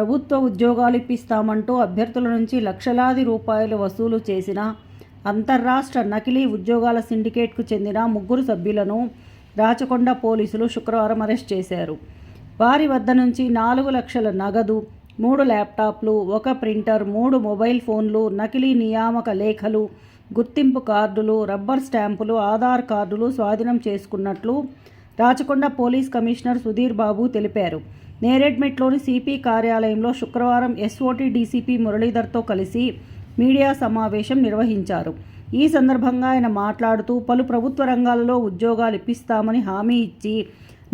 ప్రభుత్వ ఉద్యోగాలు ఇప్పిస్తామంటూ అభ్యర్థుల నుంచి లక్షలాది రూపాయలు వసూలు చేసిన అంతర్రాష్ట్ర నకిలీ ఉద్యోగాల సిండికేట్కు చెందిన ముగ్గురు సభ్యులను రాచకొండ పోలీసులు శుక్రవారం అరెస్ట్ చేశారు. వారి వద్ద నుంచి నాలుగు లక్షల నగదు మూడు ల్యాప్టాప్లు ఒక ప్రింటర్ మూడు మొబైల్ ఫోన్లు నకిలీ నియామక లేఖలు గుర్తింపు కార్డులు రబ్బర్ స్టాంపులు ఆధార్ కార్డులు స్వాధీనం చేసుకున్నట్లు రాచకొండ పోలీస్ కమిషనర్ సుధీర్ బాబు తెలిపారు. నేరెడ్మెట్లోని సిపి కార్యాలయంలో శుక్రవారం ఎస్ఓటి డీసీపీ మురళీధర్తో కలిసి మీడియా సమావేశం నిర్వహించారు. ఈ సందర్భంగా ఆయన మాట్లాడుతూ పలు ప్రభుత్వ రంగాలలో ఉద్యోగాలు ఇప్పిస్తామని హామీ ఇచ్చి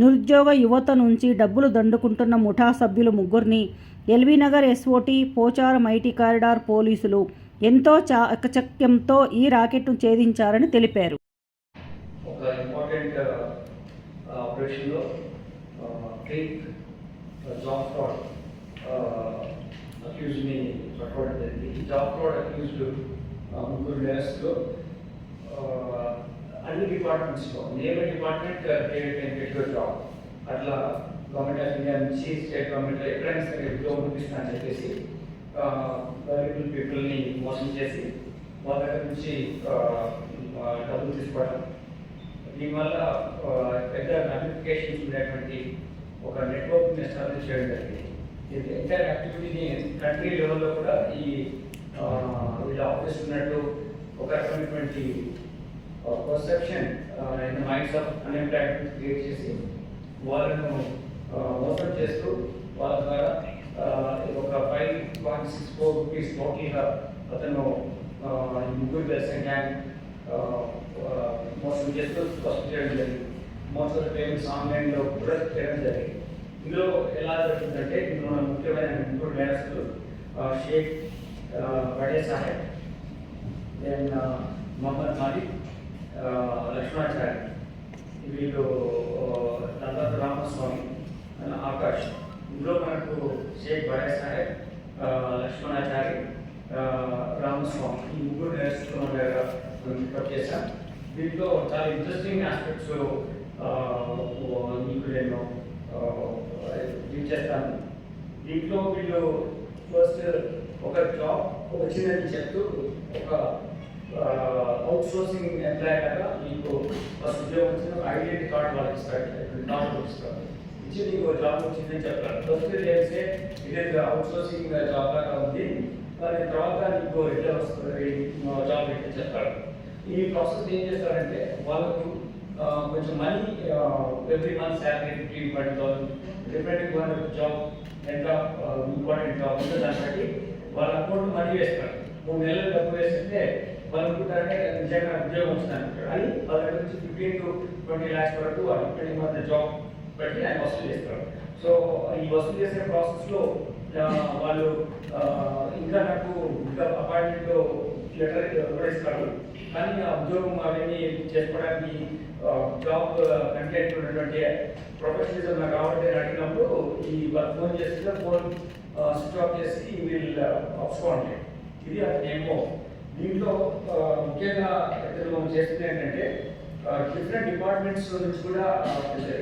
నిరుద్యోగ యువత నుంచి డబ్బులు దండుకుంటున్న ముఠా సభ్యులు ముగ్గురిని LB Nagar SOT Pocharam IT corridor పోలీసులు ఎంతో చాకచక్యంతో ఈ రాకెట్ను ఛేదించారని తెలిపారు. ఒక ఇంపార్టెంట్ ఆపరేషన్లో జాబ్ ఫ్రాడ్ అక్యూజ్ని పట్టుకోవడం జరిగింది ఈ జాబ్ ఫ్రాడ్ అక్యూజ్డ్ ముగ్గురు నేరస్తులు అన్ని డిపార్ట్మెంట్స్లో నేమ్ డిపార్ట్మెంట్ క్రియేట్ జాబ్ అట్లా గవర్నమెంట్ ఆఫ్ ఇండియా నుంచి స్టేట్ గవర్నమెంట్ ఎక్కడైనా సరే ఉద్యోగం చూపిస్తా అని చెప్పేసి వాల్యుబుల్ పీపుల్ని మోసం చేసి వాళ్ళ దగ్గర నుంచి డబ్బులు తీసుకోవడం. దీనివల్ల ఆ, పెద్ద నోటిఫికేషన్స్ ఉండేటువంటి ఒక నెట్వర్క్ ఎస్టాబ్లిష్ చేయడం జరిగింది ఇది ఎంటైర్ యాక్టివిటీని కంట్రీ లెవెల్లో కూడా ఈ వీళ్ళ ఆఫీస్ ఉన్నట్టు ఒక రకమైనటువంటి perception in minds of unemployment create చేసి వాళ్ళను మోసం చేస్తూ వాళ్ళ ద్వారా ఒక five point six four rupees టోటల్గా అతను ముగ్గురు దర్శన గ్యాంగ్ మోసం చేస్తూ ఫస్ట్ చేయడం జరిగింది మోసం పేమెంట్స్ ఆన్లైన్లో కూడా చేయడం జరిగింది. ఎలా జరుగుతుందంటే ఇందులో ఉన్న ముఖ్యమైన ముగ్గురు నేరస్తులు ఆ, షేక్ ఆ, బడే సాహెబ్ దెన్ మొహమ్మద్ మాలిక్ ఆ, లక్ష్మణాచారి వీళ్ళు తర్వాత రామస్వామి అండ్ ఆకాష్ ఇందులో మనకు షేక్ బడే సాహెబ్ ఆ, లక్ష్మణాచారి ఆ, రామస్వామి ఈ ముగ్గురు నేర్చుకున్న దగ్గర పికప్ చేశాం దీంట్లో చాలా ఇంట్రెస్టింగ్ ఆస్పెక్ట్స్ మీకు నేను రీచ్ చేస్తాను. దీంట్లో వీళ్ళు ఫస్ట్ ఒక జాబ్ ఒక చెప్తూ ఒక అవుట్ సోర్సింగ్ ఎంప్లాయ్ లాగా మీకు ఫస్ట్ ఉద్యోగం వచ్చిన ఐడెంటిటీ కార్డ్ వాళ్ళకి స్టార్ట్ నాట్ ఇస్తారు ఇచ్చి నీకు జాబ్ వచ్చిందని చెప్తారు ఫస్ట్ చేస్తే ఇదే అవుట్ సోర్సింగ్ జాబ్ లాగా ఉంది. దాని తర్వాత నీకు ఎట్లా వస్తుంది జాబ్ ఎట్లా చెప్తారు ఈ ప్రాసెస్ ఏం చేస్తారంటే వాళ్ళకు కొంచెం money every month salary fifteen twenty thousand different job ఎంత ఇంపార్టెంట్ జాబ్ ఉందో దాన్ని బట్టి వాళ్ళ అకౌంట్ మనీ వేస్తారు. మూడు నెలలు డబ్బు వేస్తుంటే వాళ్ళు అనుకుంటారంటే నిజంగా ఉద్యోగం వస్తాను అని వాళ్ళ నుంచి ఫిఫ్టీన్ టు ట్వంటీ ల్యాక్స్ వరకు వాళ్ళు డిపెండింగ్ వాళ్ళ జాబ్ బట్టి ఆయన వసూలు చేస్తారు. సో ఈ వసూలు చేసే ప్రాసెస్లో వాళ్ళు ఇంకా నాకు ఇంకా అపాయింట్మెంట్ లెటర్ కూడా ఇస్తారు. కానీ ఉద్యోగం అవన్నీ చేసుకోవడానికి జాబ్ కంటెంట్ ఉన్నటువంటి ప్రొఫెషనలిజం నాకు కావాలంటే అని అడిగినప్పుడు ఈ ఫోన్ చేస్తే ఫోన్ స్విచ్ ఆఫ్ చేసి వీళ్ళు అప్సుకోండి ఇది అతని ఏమో దీంట్లో ముఖ్యంగా ఇతను మనం చేస్తుంది ఏంటంటే డిఫరెంట్ డిపార్ట్మెంట్స్ నుంచి కూడా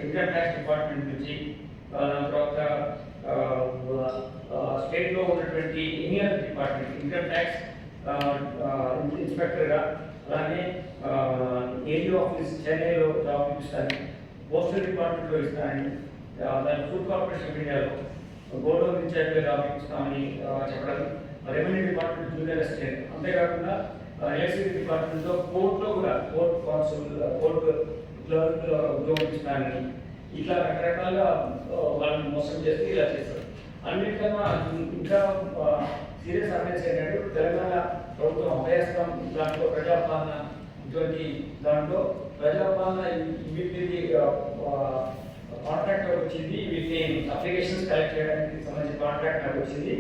ఇన్కమ్ ట్యాక్స్ డిపార్ట్మెంట్ నుంచి దాని తర్వాత స్టేట్లో ఉన్నటువంటి ఇండియన్ డిపార్ట్మెంట్ ఇన్కమ్ ట్యాక్స్ ఇన్స్పెక్టర్గా అలాగే ఏడీ ఆఫీస్ చెన్నైలో జాబ్ ఇస్తాను పోస్టల్ డిపార్ట్మెంట్లో ఇస్తానని దాని ఫుడ్ కార్పొరేషన్ ఆఫ్ ఇండియాలో గోడౌన్ ఇన్ఛార్జ్గా జాబ్ ఇస్తామని చెప్పడం రెవెన్యూ డిపార్ట్మెంట్ జూనియర్ అసిస్టెంట్. అంతేకాకుండా ఎలక్ట్రిసిటీ డిపార్ట్మెంట్లో కోర్టులో కూడా కోర్ట్ కౌన్సిల్ కోర్టు క్లర్క్ ఉద్యోగం ఇస్తానని ఇట్లా రకరకాలుగా వాళ్ళని మోసం చేసి ఇలా చేస్తారు. అన్నిటికన్నా ఇంకా సీరియస్ అఫెన్స్ ఏంటంటే తెలంగాణ ప్రభుత్వం అభయస్థం దాంట్లో ప్రజాపాలన ఇటువంటి దాంట్లో ప్రజాపాలన వీటికి కాంట్రాక్ట్ వచ్చింది వీటిని అప్లికేషన్స్ కలెక్ట్ చేయడానికి సంబంధించిన కాంట్రాక్ట్ నాకు వచ్చింది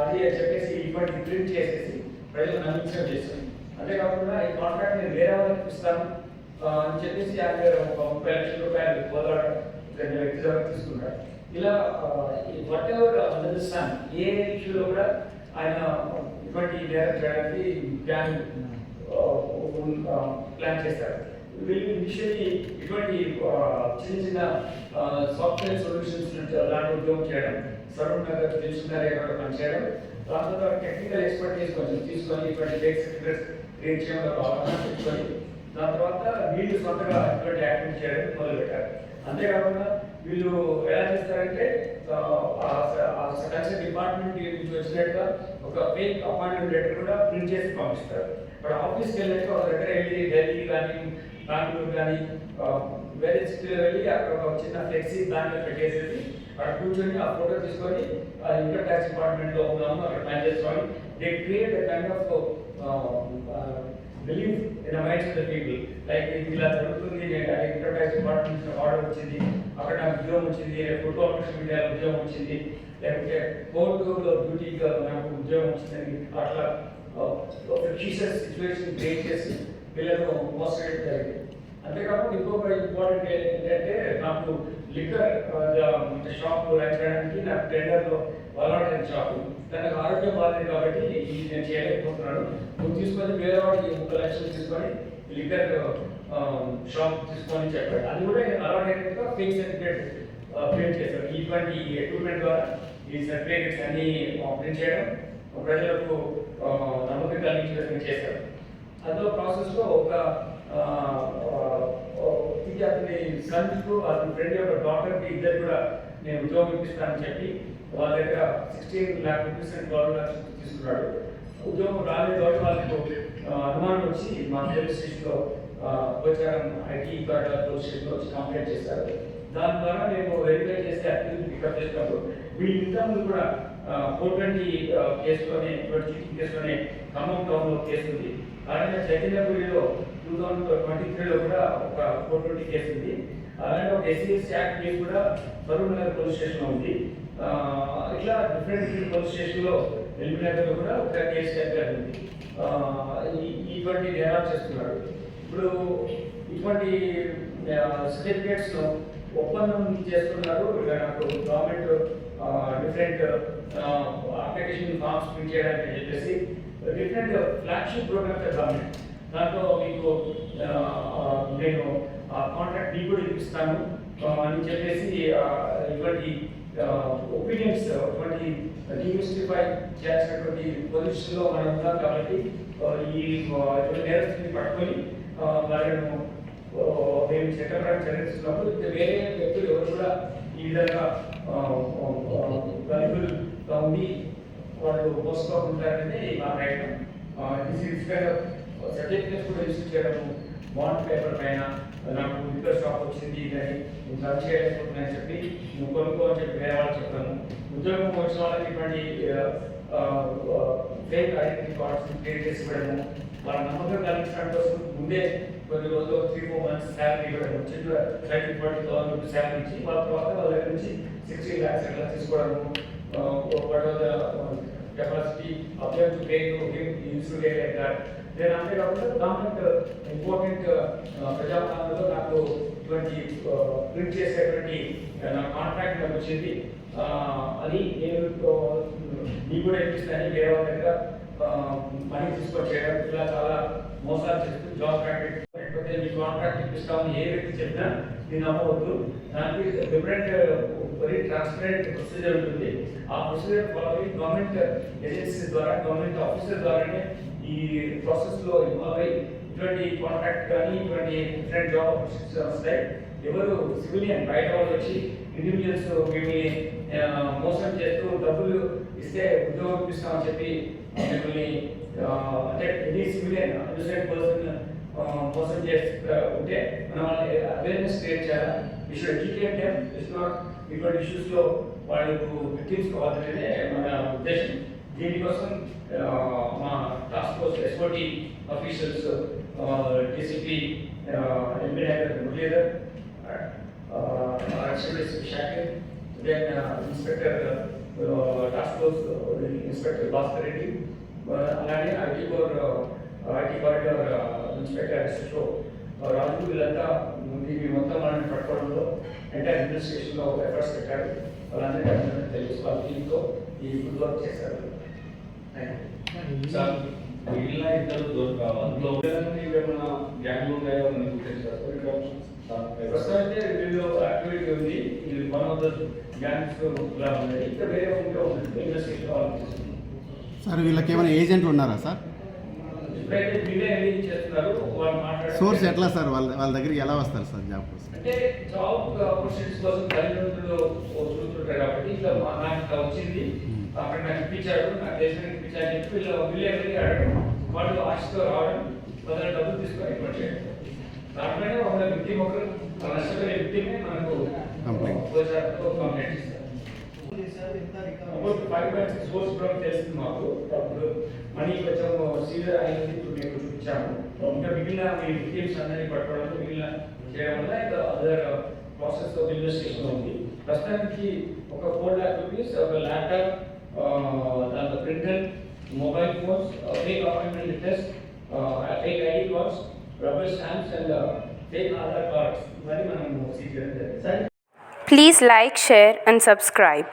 అది చెప్పేసి ఇప్పటికి ప్రింట్ చేసేసి ప్రజలు నమ్మించడం చేస్తుంది. అంతేకాకుండా ఈ కాంట్రాక్ట్ నేను వేరే వాళ్ళకి ఇస్తాను ఆ, అని చెప్పేసి ఆయన ఒక ముప్పై లక్షల రూపాయలు పోరాటం వ్యక్తి ద్వారా తీసుకున్నాడు. ఇలా వాట్ ఎవర్ అండర్స్టాండ్ ఏ ఇష్యూలో కూడా ఆయన ఇటువంటి నేరం చేయడానికి ప్లాన్ ప్లాన్ చేస్తారు వీళ్ళు ఇనిషియలీ ఇటువంటి చిన్న చిన్న సాఫ్ట్వేర్ సొల్యూషన్స్ నుంచి అలాంటి ఉద్యోగం చేయడం సరౌండ్ నగర్ దిల్సుఖ్ నగర్ పనిచేయడం దాని తర్వాత టెక్నికల్ ఎక్స్పర్టీస్ కొంచెం తీసుకొని ఇటువంటి ఫేక్ సర్టిఫికేట్స్ క్రియేట్ చేయడంలో అవగాహన పెట్టుకొని దాని తర్వాత వీళ్ళు సొంతగా ఇటువంటి యాక్టివిటీ చేయడం మొదలుపెట్టారు. అంతేకాకుండా వీళ్ళు ఎలా చేస్తారంటే కల్చర్ డిపార్ట్మెంట్ నుంచి వచ్చినట్టుగా ఒక ఫేక్ అపాయింట్మెంట్ లెటర్ కూడా ప్రింట్ చేసి పంపిస్తారు. ఇప్పుడు ఆఫీస్కి వెళ్ళినట్టు ఒక దగ్గర వెళ్ళి ఢిల్లీ కానీ బెంగళూరు కానీ వేరే సిటీలో వెళ్ళి అక్కడ ఒక చిన్న ఫ్లెక్సీ దాంట్లో పెట్టేసేసి అక్కడ కూర్చొని ఆ ఫోటో తీసుకొని ఇన్కమ్ ట్యాక్స్ డిపార్ట్మెంట్లో ఉన్నాము అక్కడ పని చేసుకోవాలి they create kind of believe in the minds of the people like ఇది ఇలా జరుగుతుంది ఇన్కమ్ ట్యాక్స్ డిపార్ట్మెంట్ ఆర్డర్ వచ్చింది అక్కడ నాకు ఉద్యోగం వచ్చింది ఫోటో ఆపరేషన్ మీడియాలో ఉద్యోగం వచ్చింది లేకపోతే కోర్టులో డ్యూటీగా నాకు ఉద్యోగం వచ్చిందని అట్లా ఒక ఫిషియస్ సిచ్యువేషన్ క్రియేట్ చేసి పిల్లలు మోసం జరిగింది. అంతేకాకుండా ఇంకొక ఇంపార్టెంట్ ఏంటంటే నాకు లిక్కర్ షాప్ రన్ చేయడానికి నాకు టెండర్లో అలాంటి షాపు. తనకు ఆరోగ్యం బాగాలేదు కాబట్టి ఇది నేను చేయలేకపోతున్నాను. నువ్వు తీసుకొని వేరే వాడికి ముప్పై లక్షలు తీసుకొని లిక్కర్ షాప్ తీసుకొని చెప్పాడు. అది కూడా అలవాటు అయినట్టుగా ఫేక్ సర్టిఫికేట్ ప్రింట్ చేశాడు ఇటువంటి ఎక్విప్మెంట్ ద్వారా ఈ సర్టిఫికేట్స్ అన్ని ప్రింట్ చేయడం ప్రజలకు నమ్మకం కలిగించడం చేశారు అందులో ప్రాసెస్లో ఒక ఆ, అతని సన్కు అతని ఫ్రెండ్ యొక్క డాక్టర్కి ఇద్దరు కూడా నేను ఉద్యోగం ఇప్పిస్తానని చెప్పి వాళ్ళ దగ్గర sixteen lakh rupees and twelve lakhs తీసుకున్నాడు. ఉద్యోగం రాలేదు కాబట్టి వాళ్ళకు అనుమానం వచ్చి మా పోలీస్ స్టేషన్లో ఉపచారం ఐటీ కార్డు పోలీస్ స్టేషన్లో వచ్చి కంప్లైంట్ చేశారు. దాని ద్వారా మేము వెరిఫై చేసి యాక్టివిటీ పికప్ చేసినప్పుడు వీళ్ళు ఇంతకుముందు కూడా ఫోర్ ట్వంటీ కేసులోనే ట్వంటీ కేసులోనే ఖమ్మం టౌన్లో కేసు ఉంది అలాగే చైతన్యపురిలో టూ థౌజండ్ ట్వంటీ త్రీలో కూడా ఒక ఫోర్ ట్వంటీ కేసు ఉంది అలాగే ఒక ఎస్సీఎస్ యాక్ట్ కేసు కూడా కరూర్ నగర్ పోలీస్ స్టేషన్లో ఉంది. ఇట్లా డిఫరెంట్ పోలీస్ స్టేషన్లో ఎల్బీ కూడా ఒక కేసు యాక్ట్ ఉంది ఇటువంటి నేరాలు చేస్తున్నారు ఇప్పుడు ఇటువంటి సర్టిఫికేట్స్ ఒప్పందం చేస్తున్నారు. ఇక నాకు government different application forms print చేయడానికి అని చెప్పేసి డిఫరెంట్ ఫ్లాగ్షిప్ ప్రోగ్రామ్స్ గవర్నమెంట్ దాంట్లో. మీకు నేను కాంట్రాక్ట్ డీ కూడా ఇప్పిస్తాను. అని చెప్పేసి ఇటువంటి ఒపీనియన్స్ ఇటువంటి డిమిస్టిఫై చేసినటువంటి పొజిషన్లో మనం ఉన్నాం కాబట్టి ఈ నేరస్తుని పట్టుకొని వాళ్ళను మేము చట్టపరంగా చర్చిస్తున్నప్పుడు ఇంకా వేరే వ్యక్తులు ఎవరు కూడా ఈ విధంగా గల్పులుగా ఉండి వాళ్ళు మోసపోకుంటారనేది మా ప్రయత్నం దిస్ ఇస్ సర్టిఫికేట్స్ కూడా ఇష్యూ చేయడము బాండ్ పేపర్ పైన నాకు లిక్కర్ షాప్ వచ్చింది ఇదని నేను సర్చ్ చేయలేకపోతున్నాను చెప్పి నువ్వు కొనుక్కో అని చెప్పి వేరే వాళ్ళు చెప్తాను ఉద్యోగం వచ్చిన వాళ్ళకి ఇటువంటి ఫేక్ ఐడెంటిటీ కార్డ్స్ క్రియేట్ చేసి ఇవ్వడము వాళ్ళ నమ్మకం కలిగించడానికి కోసం ముందే కొన్ని రోజులు త్రీ ఫోర్ మంత్స్ శాలరీ ఇవ్వడం చిన్న thirty forty thousand rupees salary ఇచ్చి వాళ్ళ తర్వాత వాళ్ళ దగ్గర నుంచి సిక్స్టీ ల్యాక్స్ ఎట్లా తీసుకోవడము capacity apply to pay to him use to like that నేను అంతేకాకుండా గవర్నమెంట్ ఇంపార్టెంట్ ప్రజాపాలనలో నాకు ఇటువంటి ప్రింట్ చేసేటువంటి నా కాంట్రాక్ట్ నాకు వచ్చింది. అది నేను నీ కూడా ఇప్పిస్తాను. వేరే వాళ్ళ దగ్గర మనీ తీసుకొని చేయడం ఇలా చాలా మోసాలు చేస్తూ జాబ్ కాంట్రాక్ట్ కాంట్రాక్ట్ ఇప్పిస్తామని ఏ వ్యక్తి చెప్పినా నేను నమ్మవద్దు. దానికి డిఫరెంట్ వెరీ ట్రాన్స్పరెంట్ ప్రొసీజర్ ఉంటుంది. ఆ ప్రొసీజర్ ఫాలో అయ్యి గవర్నమెంట్ ఏజెన్సీ ద్వారా గవర్నమెంట్ ఆఫీసర్ ద్వారానే ఈ ప్రాసెస్లో ఇన్వాల్వ్ అయ్యి ఇటువంటి కాంట్రాక్ట్ కానీ ఇటువంటి డిఫరెంట్ జాబ్ ఆపర్చునిటీస్ వస్తాయి. ఎవరు సివిలియన్ బయట వాళ్ళు వచ్చి ఇండివిజువల్స్ మిమ్మల్ని మోసం చేస్తూ డబ్బులు ఇస్తే ఉద్యోగం ఇస్తామని చెప్పి మిమ్మల్ని అంటే ఎనీ సివిలియన్ అడ్మినిస్ట్రేట్ పర్సన్ మోసం చేస్తూ ఉంటే మనం వాళ్ళని అవేర్నెస్ క్రియేట్ చేయాలి? We should educate them it's not ఇటువంటి ఇష్యూస్లో వాళ్ళకు విక్టిమ్స్ కావాలనేదే మన ఉద్దేశం. దీనికోసం ఆ, మా task force SOT officers DCP MP director Muralidhar additional Shakir then inspector task force inspector Bhaskar Reddy Uh, అలానే IT core IT corridor SSO Raju వీళ్ళంతా మొత్తం మనల్ని పట్టుకోవడంలో ఎంటైర్ అడ్మినిస్ట్రేషన్లో ఎఫర్ట్స్ పెట్టారు. వాళ్ళందరికీ అభినందనలు తెలుసు. వాళ్ళ టీంతో ఈ గుడ్ వర్క్ చేశారు. మిగిలిన ఇద్దరు దొరకాలి అందులో ఏమైనా గ్యాంగ్లు ఉన్నాయో? తెలుసా? వీళ్ళు యాక్టివిటీ ఉంది. ఇది వన్ ఆఫ్ ద గ్యాంగ్స్ ఇలా ఉన్నాయి ఇంకా వేరే ఇంకా ఉంది ఇన్వెస్టిగేషన్ ఆలోచిస్తుంది సార్ వీళ్ళకి ఏమైనా ఏజెంట్లు ఉన్నారా సార్ ఇప్పుడైతే వీళ్ళే వెళ్ళి చేస్తున్నారు వాళ్ళు మాట్లాడారు సోర్స్ ఎట్లా సార్? వాళ్ళ వాళ్ళ దగ్గరికి ఎలా వస్తారు సార్ జాబ్ కోసం? అంటే జాబ్ ఆపర్చునిటీస్ కోసం తల్లిదండ్రులు చూస్తుంటారు కాబట్టి ఇట్లా మా- నాకు ఇట్లా వచ్చింది. అక్కడ నాకు ఇప్పించాడు నాకు దేశానికి ఇప్పించాడు అని చెప్పి వీళ్ళు వీళ్ళే వెళ్ళి అడగడం వాళ్ళు ఆశతో రావడం డబ్బులు తీసుకొని ఇక్కడ చేయడం. దాంట్లోనే ఒక వ్యక్తి ఒకరు ఆ నష్టపోయే వ్యక్తిని మనకు Complaint. కంప్లైంట్ ఇస్తారు. అప్పుడు ఫైవ్ పాయింట్ సిక్స్ ఫోర్స్ బ్రాక్ తెలిసింది మాకు. అప్పుడు మనీ కొంచెం సీరియర్ అయింది ఇప్పుడు మీకు చూపించాము ఇంకా మిగిలిన మీ విక్టిమ్స్ అందరినీ పట్టుకోవడం మిగిలిన చేయడం వల్ల ఇంకా అదర్ ప్రాసెస్ ఆఫ్ ఇన్వెస్టిగేషన్ ఉంది ప్రస్తుతానికి ఒక ఫోర్ ల్యాక్ రూపీస్ ఒక ల్యాప్టాప్ దాంట్లో printer mobile phones fake appointment letters fake ID cards rubber stamps and fake Aadhaar cards ఇవన్నీ మనం సీజ్ చేయడం జరిగింది. Please like, share, and subscribe.